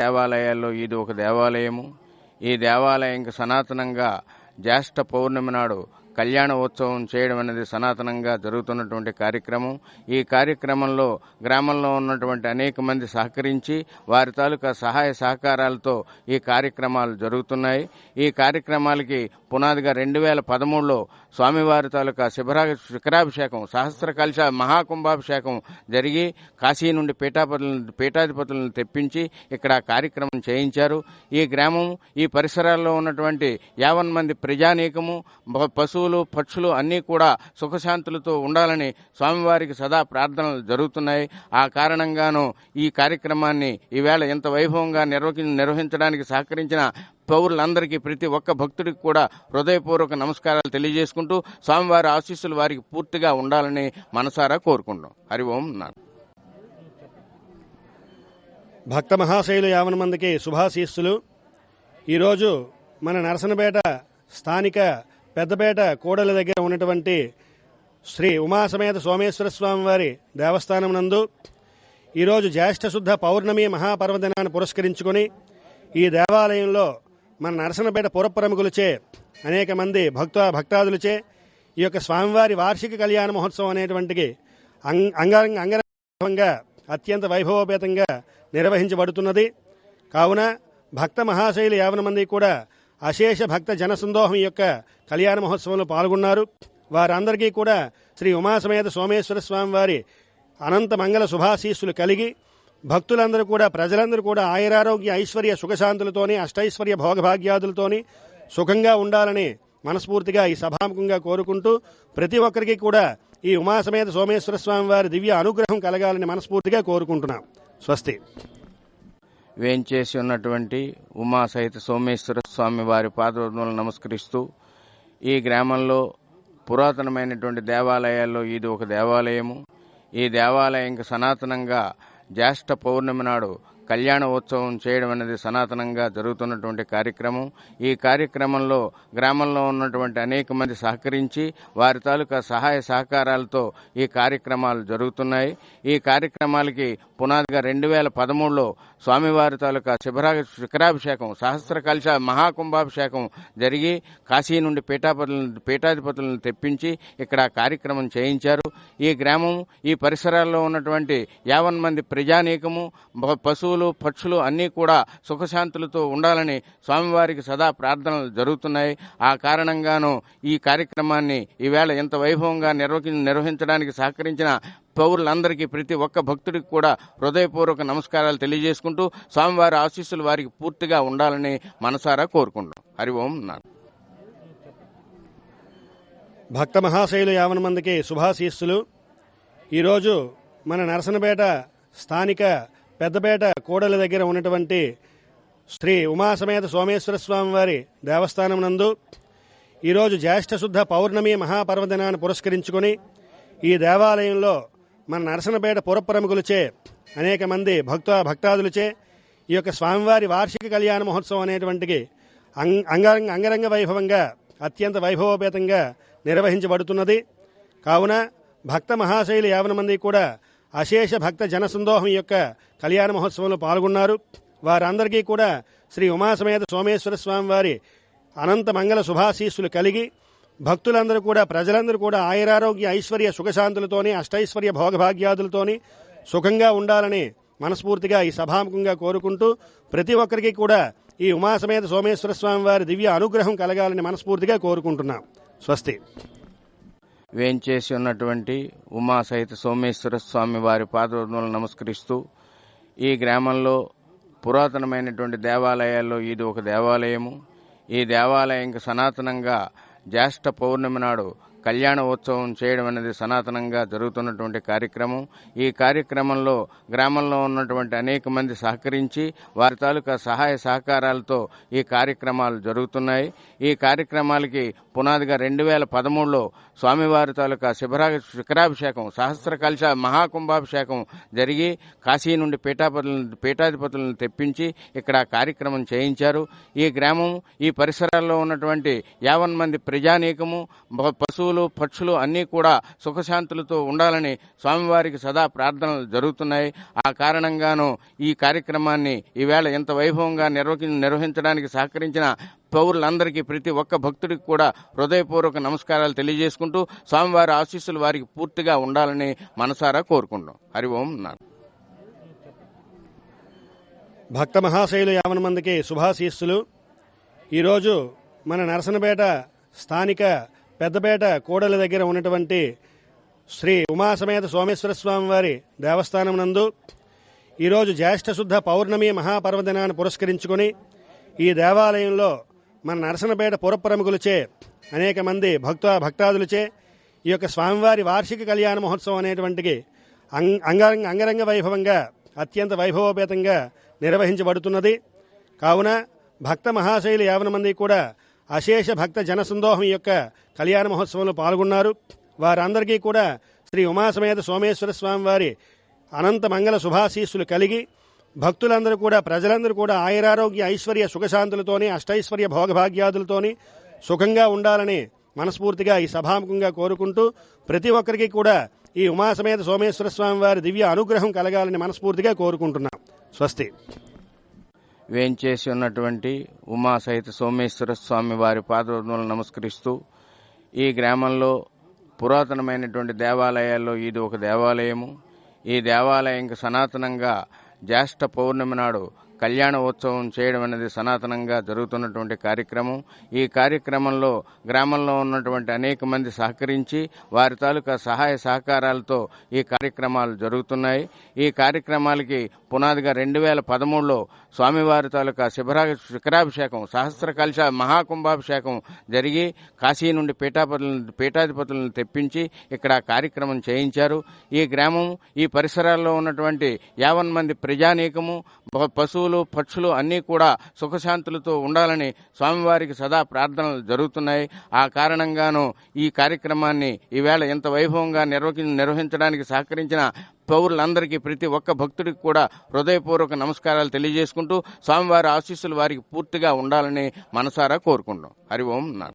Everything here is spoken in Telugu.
దేవాలయాల్లో ఇది ఒక దేవాలయము. ఈ దేవాలయంకి సనాతనంగా జ్యేష్ఠ పౌర్ణమి నాడు కళ్యాణ ఉత్సవం చేయడం అనేది సనాతనంగా జరుగుతున్నటువంటి కార్యక్రమం. ఈ కార్యక్రమంలో గ్రామంలో ఉన్నటువంటి అనేక మంది సహకరించి వారి తాలూకా సహాయ సహకారాలతో ఈ కార్యక్రమాలు జరుగుతున్నాయి. ఈ కార్యక్రమాలకి పునాదిగా రెండు వేల పదమూడులో స్వామివారి తాలూకా శిభరా శిఖరాభిషేకం సహస్ర కలశ మహాకుంభాభిషేకం జరిగి కాశీ నుండి పీఠాపతులను పీఠాధిపతులను తెప్పించి ఇక్కడ కార్యక్రమం చేయించారు. ఈ గ్రామం ఈ పరిసరాల్లో ఉన్నటువంటి యావన్ మంది ప్రజానీకము పశువు జంతువులు పక్షులు అన్నీ కూడా సుఖశాంతులతో ఉండాలని స్వామివారికి సదా ప్రార్థనలు జరుగుతున్నాయి. ఆ కారణంగాను ఈ కార్యక్రమాన్ని ఈవేళ ఇంత వైభవంగా నిర్వహి నిర్వహించడానికి సహకరించిన పౌరులందరికీ ప్రతి ఒక్క భక్తుడికి కూడా హృదయపూర్వక నమస్కారాలు తెలియజేసుకుంటూ స్వామివారి ఆశీస్సులు వారికి పూర్తిగా ఉండాలని మనసారా కోరుకుంటాం హరి ఓం నా భక్త మహాశైలు యావన మందికి శుభాశీస్సులు. ఈరోజు మన నరసనపేట స్థానిక పెద్దపేట కూడలి దగ్గర ఉన్నటువంటి శ్రీ ఉమాసమేత సోమేశ్వర స్వామి వారి దేవస్థానం నందు ఈరోజు జ్యేష్ఠశుద్ధ పౌర్ణమి మహాపర్వదినాన్ని పురస్కరించుకొని ఈ దేవాలయంలో మన నరసనపేట పురప్రముఖులచే అనేక మంది భక్త భక్తాదులచే ఈ యొక్క స్వామివారి వార్షిక కళ్యాణ మహోత్సవం అనేటువంటికి అంగ అంగరంగ అంగరంగంగా అత్యంత వైభవోపేతంగా నిర్వహించబడుతున్నది. కావున భక్త మహాశైలు యావన మంది కూడా అశేష భక్త జనసందోహం యొక్క కళ్యాణ మహోత్సవంలో పాల్గొన్నారు. వారందరికీ కూడా శ్రీ ఉమాసమేత సోమేశ్వర స్వామి వారి అనంత మంగళ శుభాశీస్సులు కలిగి భక్తులందరూ కూడా ప్రజలందరూ కూడా ఆయురారోగ్య ఐశ్వర్య సుఖశాంతులతోని అష్టైశ్వర్య భోగభాగ్యాదులతోని సుఖంగా ఉండాలని మనస్ఫూర్తిగా ఈ సభాముఖంగా కోరుకుంటూ ప్రతి ఒక్కరికి కూడా ఈ ఉమాసమేత సోమేశ్వర స్వామి వారి దివ్య అనుగ్రహం కలగాలని మనస్ఫూర్తిగా కోరుకుంటున్నాం. స్వస్తి. వేంచేసి ఉన్నటువంటి ఉమా సహిత సోమేశ్వర స్వామి వారి పాదోదములను నమస్కరిస్తూ ఈ గ్రామంలో పురాతనమైనటువంటి దేవాలయాల్లో ఇది ఒక దేవాలయము. ఈ దేవాలయంకి సనాతనంగా జ్యేష్ఠ పౌర్ణమి నాడు కళ్యాణ ఉత్సవం చేయడం అనేది సనాతనంగా జరుగుతున్నటువంటి కార్యక్రమం. ఈ కార్యక్రమంలో గ్రామంలో ఉన్నటువంటి అనేక మంది సహకరించి వారి తాలూకా సహాయ సహకారాలతో ఈ కార్యక్రమాలు జరుగుతున్నాయి. ఈ కార్యక్రమాలకి పునాదిగా రెండు వేల పదమూడులో స్వామివారి తాలూకా శిభరా శిఖరాభిషేకం సహస్ర కలశ మహాకుంభాభిషేకం జరిగి కాశీ నుండి పీఠాపతులను పీఠాధిపతులను తెప్పించి ఇక్కడ కార్యక్రమం చేయించారు. ఈ గ్రామం ఈ పరిసరాల్లో ఉన్నటువంటి యావన్ మంది ప్రజానీకము పశువులు పశువులు పక్షులు అన్నీ కూడా సుఖశాంతులతో ఉండాలని స్వామివారికి సదా ప్రార్థనలు జరుగుతున్నాయి. ఆ కారణంగాను ఈ కార్యక్రమాన్ని ఈవేళ ఇంత వైభవంగా నిర్వహి నిర్వహించడానికి సహకరించిన పౌరులందరికీ ప్రతి ఒక్క భక్తుడికి కూడా హృదయపూర్వక నమస్కారాలు తెలియజేసుకుంటూ స్వామివారి ఆశీస్సులు వారికి పూర్తిగా ఉండాలని మనసారా కోరుకుంటున్నాం. హరి ఓం నా భక్త మహాశైలు యావన మందికి శుభాశీస్సులు. ఈరోజు మన నరసనపేట స్థానిక పెద్దపేట కూడలి దగ్గర ఉన్నటువంటి శ్రీ ఉమాసమేత సోమేశ్వర స్వామి వారి దేవస్థానం నందు ఈరోజు జ్యేష్ఠశుద్ధ పౌర్ణమి మహాపర్వదినాన్ని పురస్కరించుకొని ఈ దేవాలయంలో మన నరసనపేట పురప్రముఖులచే అనేక మంది భక్త భక్తాదులచే ఈ యొక్క స్వామివారి వార్షిక కళ్యాణ మహోత్సవం అనేటువంటికి అంగ అంగరంగ అంగరంగ వైభవంగా అత్యంత వైభవోపేతంగా నిర్వహించబడుతున్నది. కావున భక్త మహాశైలు యావన మంది కూడా అశేష భక్త జనసందోహం యొక్క కళ్యాణ మహోత్సవంలో పాల్గొన్నారు. వారందరికీ కూడా శ్రీ ఉమాసమేత సోమేశ్వర స్వామి వారి అనంత మంగళ శుభాశీస్సులు కలిగి భక్తులందరూ కూడా ప్రజలందరూ కూడా ఆయురారోగ్య ఐశ్వర్య సుఖశాంతులతోని అష్టైశ్వర్య భోగభాగ్యాదులతోని సుఖంగా ఉండాలని మనస్ఫూర్తిగా ఈ సభాముఖంగా కోరుకుంటూ ప్రతి ఒక్కరికి కూడా ఈ ఉమాసమేత సోమేశ్వర స్వామి వారి దివ్య అనుగ్రహం కలగాలని మనస్ఫూర్తిగా కోరుకుంటున్నాం. స్వస్తి. వేంచేసి ఉన్నటువంటి ఉమా సహిత సోమేశ్వర స్వామి వారి పాదోదములను నమస్కరిస్తూ ఈ గ్రామంలో పురాతనమైనటువంటి దేవాలయాల్లో ఇది ఒక దేవాలయము. ఈ దేవాలయంకి సనాతనంగా జ్యేష్ఠ పౌర్ణమి నాడు కళ్యాణ ఉత్సవం చేయడం అనేది సనాతనంగా జరుగుతున్నటువంటి కార్యక్రమం. ఈ కార్యక్రమంలో గ్రామంలో ఉన్నటువంటి అనేక మంది సహకరించి వారి తాలూకా సహాయ సహకారాలతో ఈ కార్యక్రమాలు జరుగుతున్నాయి. ఈ కార్యక్రమాలకి పునాదిగా రెండు వేల పదమూడులో స్వామివారి తాలూకా శిబరా శిఖరాభిషేకం సహస్ర కలశ మహాకుంభాభిషేకం జరిగి కాశీ నుండి పీఠాపతులను పీఠాధిపతులను తెప్పించి ఇక్కడ కార్యక్రమం చేయించారు. ఈ గ్రామం ఈ పరిసరాల్లో ఉన్నటువంటి యావన్ మంది ప్రజానీకము పశువులు పశువులు పక్షులు అన్నీ కూడా సుఖశాంతులతో ఉండాలని స్వామివారికి సదా ప్రార్థనలు జరుగుతున్నాయి. ఆ కారణంగాను ఈ కార్యక్రమాన్ని ఈవేళ ఇంత వైభవంగా నిర్వహి నిర్వహించడానికి సహకరించిన పౌరులందరికీ ప్రతి ఒక్క భక్తుడికి కూడా హృదయపూర్వక నమస్కారాలు తెలియజేసుకుంటూ స్వామివారి ఆశీస్సులు వారికి పూర్తిగా ఉండాలని మనసారా కోరుకుంటాం హరి ఓం నా భక్త మహాశైలు యావన మందికి శుభాశీస్సులు. ఈరోజు మన నరసనపేట స్థానిక పెద్దపేట కూడలి దగ్గర ఉన్నటువంటి శ్రీ ఉమాసమేత సోమేశ్వర స్వామి వారి దేవస్థానం నందు ఈరోజు జ్యేష్ఠశుద్ధ పౌర్ణమి మహాపర్వదినాన్ని పురస్కరించుకొని ఈ దేవాలయంలో మన నరసనపేట పురప్రముఖులచే అనేక మంది భక్త భక్తాదులచే ఈ యొక్క స్వామివారి వార్షిక కళ్యాణ మహోత్సవం అనేటువంటికి అంగ అంగరంగ అంగరంగ వైభవంగా అత్యంత వైభవోపేతంగా నిర్వహించబడుతున్నది. కావున భక్త మహాశైలి యావన మంది కూడా అశేష భక్త జనసందోహం యొక్క కళ్యాణ మహోత్సవంలో పాల్గొన్నారు. వారందరికీ కూడా శ్రీ ఉమాసమేత సోమేశ్వర స్వామి వారి అనంత మంగళ శుభాశీస్సులు కలిగి భక్తులందరూ కూడా ప్రజలందరూ కూడా ఆయురారోగ్య ఐశ్వర్య సుఖశాంతులతోని అష్టైశ్వర్య భోగభాగ్యాదులతోని సుఖంగా ఉండాలని మనస్ఫూర్తిగా ఈ సభాముఖంగా కోరుకుంటూ ప్రతి ఒక్కరికి కూడా ఈ ఉమాసమేత సోమేశ్వర స్వామి వారి దివ్య అనుగ్రహం కలగాలని మనస్ఫూర్తిగా కోరుకుంటున్నాం. స్వస్తి. వేంచేసి ఉన్నటువంటి ఉమా సహిత సోమేశ్వర స్వామి వారి పాదములను నమస్కరిస్తూ ఈ గ్రామంలో పురాతనమైనటువంటి దేవాలయాల్లో ఇది ఒక దేవాలయము. ఈ దేవాలయంకి సనాతనంగా జ్యేష్ఠ పౌర్ణమి నాడు కళ్యాణ ఉత్సవం చేయడం అనేది సనాతనంగా జరుగుతున్నటువంటి కార్యక్రమం. ఈ కార్యక్రమంలో గ్రామంలో ఉన్నటువంటి అనేక మంది సహకరించి వారి తాలూకా సహాయ సహకారాలతో ఈ కార్యక్రమాలు జరుగుతున్నాయి. ఈ కార్యక్రమాలకి పునాదిగా రెండు వేల పదమూడులో స్వామివారి తాలూకా శిభరా శిఖరాభిషేకం సహస్ర కలశ మహాకుంభాభిషేకం జరిగి కాశీ నుండి పీఠాపతులను పీఠాధిపతులను తెప్పించి ఇక్కడ కార్యక్రమం చేయించారు. ఈ గ్రామం ఈ పరిసరాల్లో ఉన్నటువంటి యావన్ మంది ప్రజానీకము ప- జంతువులు పక్షులు అన్నీ కూడా సుఖశాంతులతో ఉండాలని స్వామివారికి సదా ప్రార్థనలు జరుగుతున్నాయి. ఆ కారణంగాను ఈ కార్యక్రమాన్ని ఈవేళ ఇంత వైభవంగా నిర్వహి నిర్వహించడానికి సహకరించిన పౌరులందరికీ ప్రతి ఒక్క భక్తుడికి కూడా హృదయపూర్వక నమస్కారాలు తెలియజేసుకుంటూ స్వామివారి ఆశీస్సులు వారికి పూర్తిగా ఉండాలని మనసారా కోరుకుంటాం హరి ఓం నా